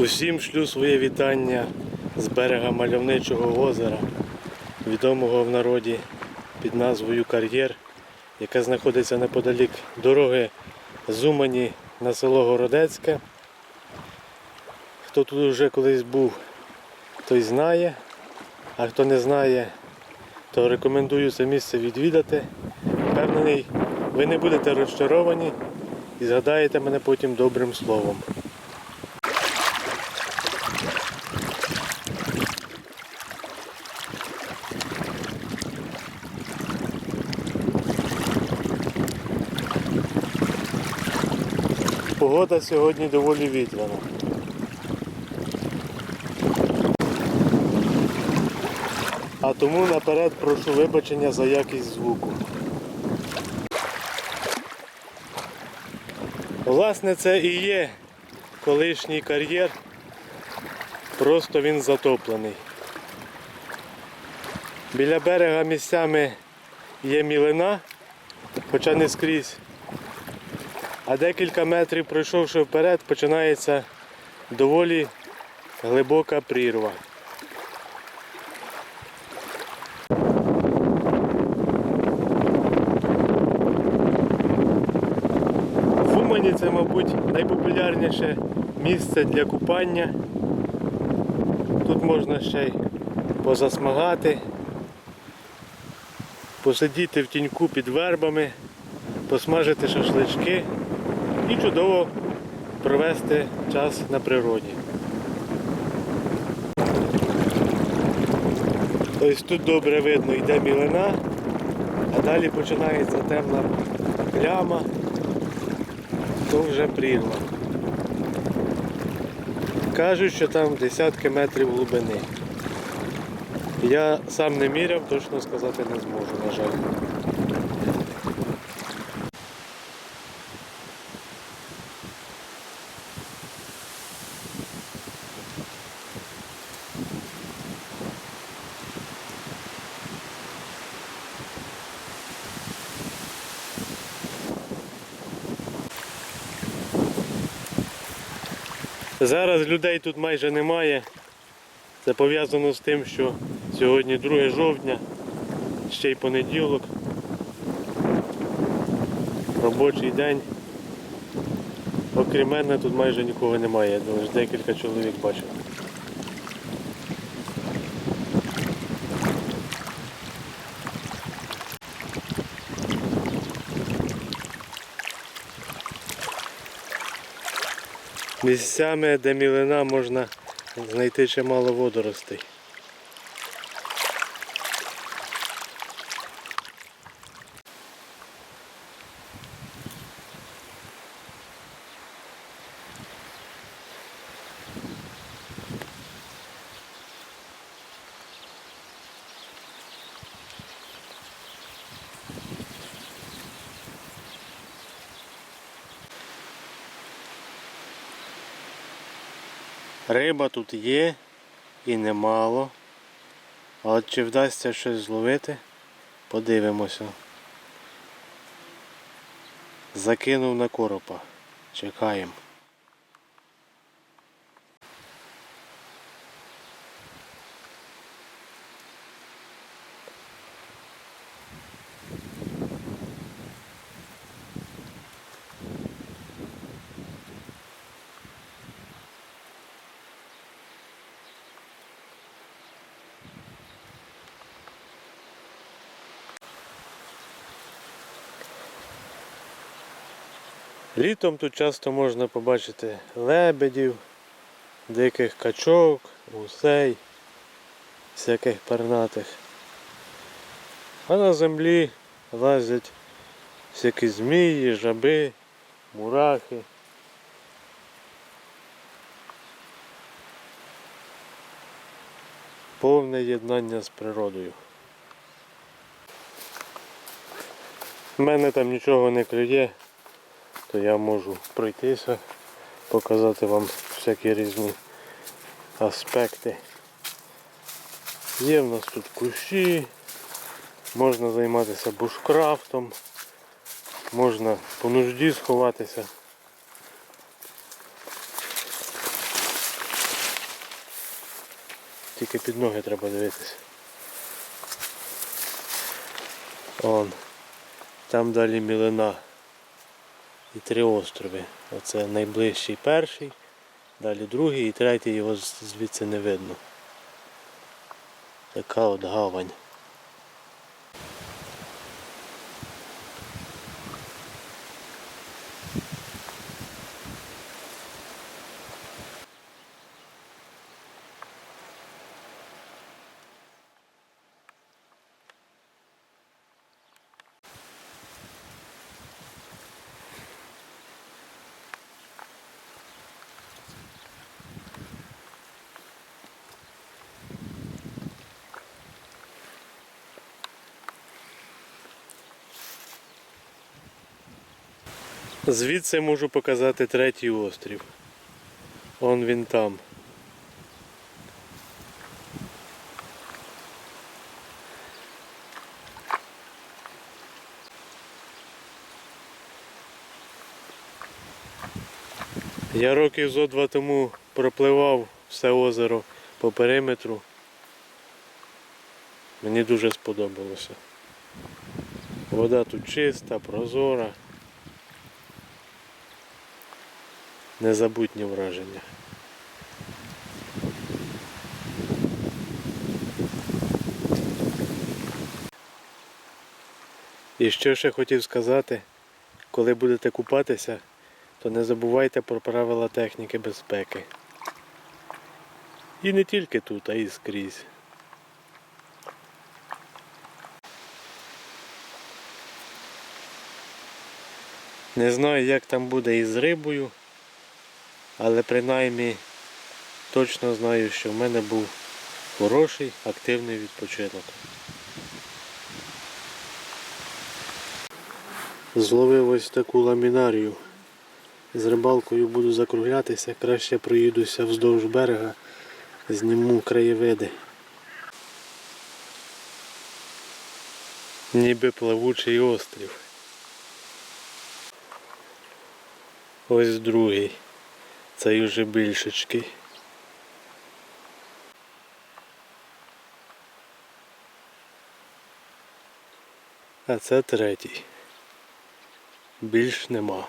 Усім шлю своє вітання з берега мальовничого озера, відомого в народі під назвою Кар'єр, яке знаходиться неподалік дороги з Умані на село Городецьке. Хто тут вже колись був, той знає, а хто не знає, то рекомендую це місце відвідати. Впевнений, ви не будете розчаровані і згадаєте мене потім добрим словом. Погода сьогодні доволі вітряна. А тому наперед прошу вибачення за якість звуку. Власне, це і є колишній кар'єр, просто він затоплений. Біля берега місцями є мілина, хоча не скрізь. А декілька метрів пройшовши вперед, починається доволі глибока прірва. В Умані це, мабуть, найпопулярніше місце для купання. Тут можна ще й позасмагати, посидіти в тіньку під вербами, посмажити шашлички і чудово провести час на природі. Ось тут добре видно йде мілина, а далі починається темна пляма, то вже прірва. Кажуть, що там десятки метрів глибини. Я сам не міряв, точно сказати не зможу, на жаль. Зараз людей тут майже немає. Це пов'язано з тим, що сьогодні 2 жовтня, ще й понеділок. Робочий день. Окрім мене тут майже нікого немає, я декілька чоловік бачив. Місцями, де мілина можна знайти чимало водоростей. Риба тут є і немало. Але чи вдасться щось зловити, подивимося. Закинув на коропа. Чекаємо. Літом тут часто можна побачити лебедів, диких качок, гусей, всяких пернатих. А на землі лазять всякі змії, жаби, мурахи. Повне єднання з природою. У мене там нічого не клює, то я можу пройтися, показати вам всякі різні аспекти. Є в нас тут кущі, можна займатися бушкрафтом, можна по нужді сховатися. тільки під ноги треба дивитися. Он. Там далі мілина. І три острови. Оце найближчий перший, далі другий і третій його звідси не видно. Така от гавань. Звідси можу показати третій острів. Он він там. Я років зо два тому пропливав все озеро по периметру. Мені дуже сподобалося. Вода тут чиста, прозора. Незабутні враження. І що ще хотів сказати, коли будете купатися, то не забувайте про правила техніки безпеки. І не тільки тут, а й скрізь. Не знаю, як там буде із рибою, але принаймні точно знаю, що в мене був хороший активний відпочинок. Зловив ось таку ламінарію. З рибалкою буду закруглятися, краще проїдуся вздовж берега, зніму краєвиди. Ніби плавучий острів. Ось другий. Цей уже більшечкий. А це третій. Більш нема.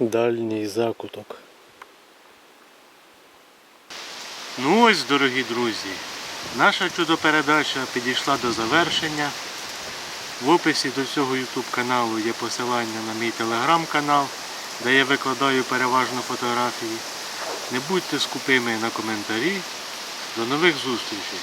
Дальній закуток. Ну ось, дорогі друзі, наша чудопередача підійшла до завершення. В описі до цього YouTube каналу є посилання на мій телеграм-канал, де я викладаю переважно фотографії. Не будьте скупими на коментарі. До нових зустрічей!